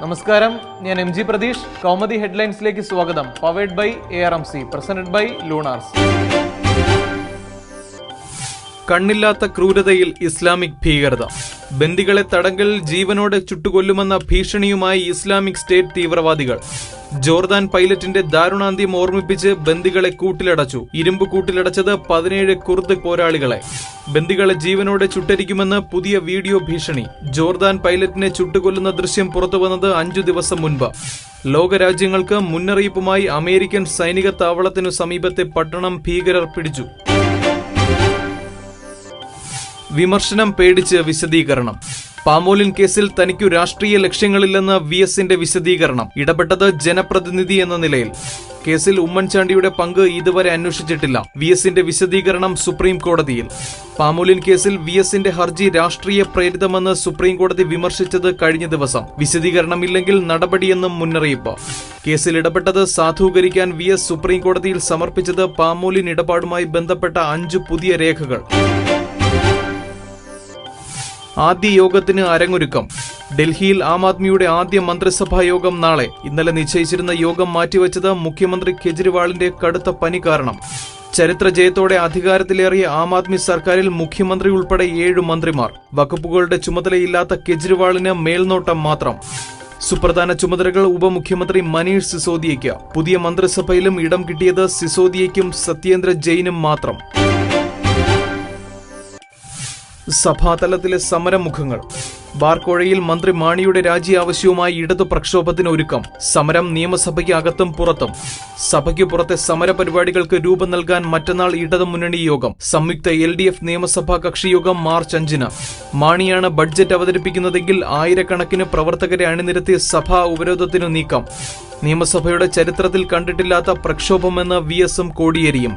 നമസ്കാരം. ഞാൻ M G Pratheesh. Kaumudi ഹെഡ്ലൈൻസിലേക്ക് സ്വാഗതം. Powered by A R M C presented by Lunars കണ്ണില്ലാത്ത ക്രൂരതയിൽ ഇസ്ലാമിക് ഭീകരത. ബന്ദികളെ തടങ്കലിൽ ജീവനോടെ ചുട്ടുകൊല്ലുമെന്ന ഭീഷണിയുമായി ഇസ്ലാമിക് സ്റ്റേറ്റ് തീവ്രവാദികൾ. ജോർദാൻ പൈലറ്റിന്റെ ദാരുണാന്ത്യം ഓർമ്മിപ്പിച്ച് ബന്ദികളെ കൂട്ടിലടച്ചു. ഇരുമ്പ് കൂട്ടിലടച്ചത് പതിനേഴ് കുർദ് പോരാളികളെ. ബന്ദികളെ ജീവനോടെ ചുട്ടരിക്കുമെന്ന് പുതിയ വീഡിയോ ഭീഷണി. ജോർദാൻ പൈലറ്റിനെ ചുട്ടുകൊല്ലുന്ന ദൃശ്യം പുറത്തുവന്നത് അഞ്ചു ദിവസം മുൻപ്. ലോകരാജ്യങ്ങൾക്ക് മുന്നറിയിപ്പുമായി അമേരിക്കൻ സൈനിക താവളത്തിനു സമീപത്തെ പട്ടണം ഭീകരർ പിടിച്ചു. വിമർശനം പേടിച്ച് വിശദീകരണം. പാമോലിൻ കേസിൽ തനിക്കു രാഷ്ട്രീയ ലക്ഷ്യങ്ങളില്ലെന്ന് വി എസിന്റെ വിശദീകരണം. ഇടപെട്ടത് ജനപ്രതിനിധി എന്ന നിലയിൽ. കേസിൽ ഉമ്മൻചാണ്ടിയുടെ പങ്ക് ഇതുവരെ അന്വേഷിച്ചിട്ടില്ല. വി എസിന്റെ വിശദീകരണം സുപ്രീം കോടതിയിൽ. പാമോലിൻ കേസിൽ വി എസിന്റെ ഹർജി രാഷ്ട്രീയ പ്രേരിതമെന്ന് സുപ്രീം കോടതി വിമർശിച്ചത് കഴിഞ്ഞ ദിവസം. വിശദീകരണമില്ലെങ്കിൽ നടപടിയെന്നും മുന്നറിയിപ്പ്. കേസിൽ ഇടപെട്ടത് സാധൂകരിക്കാൻ വി എസ് സുപ്രീം കോടതിയിൽ സമർപ്പിച്ചത് പാമോലിൻ ഇടപാടുമായി ബന്ധപ്പെട്ട അഞ്ചു പുതിയ രേഖകൾ. ആദ്യ യോഗത്തിന് അരങ്ങൊരുക്കം. ഡൽഹിയിൽ ആം ആദ്മിയുടെ ആദ്യ മന്ത്രിസഭാ യോഗം നാളെ. ഇന്നലെ നിശ്ചയിച്ചിരുന്ന യോഗം മാറ്റിവെച്ചത് മുഖ്യമന്ത്രി കെജ്രിവാളിന്റെ കടുത്ത പനി കാരണം. ചരിത്ര ജയത്തോടെ അധികാരത്തിലേറിയ ആം ആദ്മി സർക്കാരിൽ മുഖ്യമന്ത്രി ഉൾപ്പെടെ ഏഴ് മന്ത്രിമാർ. വകുപ്പുകളുടെ ചുമതലയില്ലാത്ത കെജ്രിവാളിന് മേൽനോട്ടം മാത്രം. സുപ്രധാന ചുമതലകൾ ഉപമുഖ്യമന്ത്രി മനീഷ് സിസോദിയയ്ക്ക്. പുതിയ മന്ത്രിസഭയിലും ഇടം കിട്ടിയത് സിസോദിയയ്ക്കും സത്യേന്ദ്ര ജെയിനും മാത്രം. സഭാതലത്തിലെ സമരമുഖങ്ങൾ. ബാർക്കോഴയിൽ മന്ത്രി മാണിയുടെ രാജി ആവശ്യവുമായി ഇടതു പ്രക്ഷോഭത്തിന് ഒരുക്കം. സമരം നിയമസഭയ്ക്ക് അകത്തും പുറത്തും. സഭയ്ക്ക് പുറത്തെ സമര പരിപാടികൾക്ക് രൂപം നൽകാൻ മറ്റന്നാൾ ഇടതു മുന്നണി യോഗം. സംയുക്ത എൽ ഡി എഫ് നിയമസഭാ കക്ഷിയോഗം മാർച്ച് അഞ്ചിന്. മാണിയാണ് ബഡ്ജറ്റ് അവതരിപ്പിക്കുന്നതെങ്കിൽ ആയിരക്കണക്കിന് പ്രവർത്തകരെ അണിനിരത്തി സഭാ ഉപരോധത്തിനു നീക്കം. നിയമസഭയുടെ ചരിത്രത്തിൽ കണ്ടിട്ടില്ലാത്ത പ്രക്ഷോഭമെന്ന് വി എസും കോടിയേരിയും.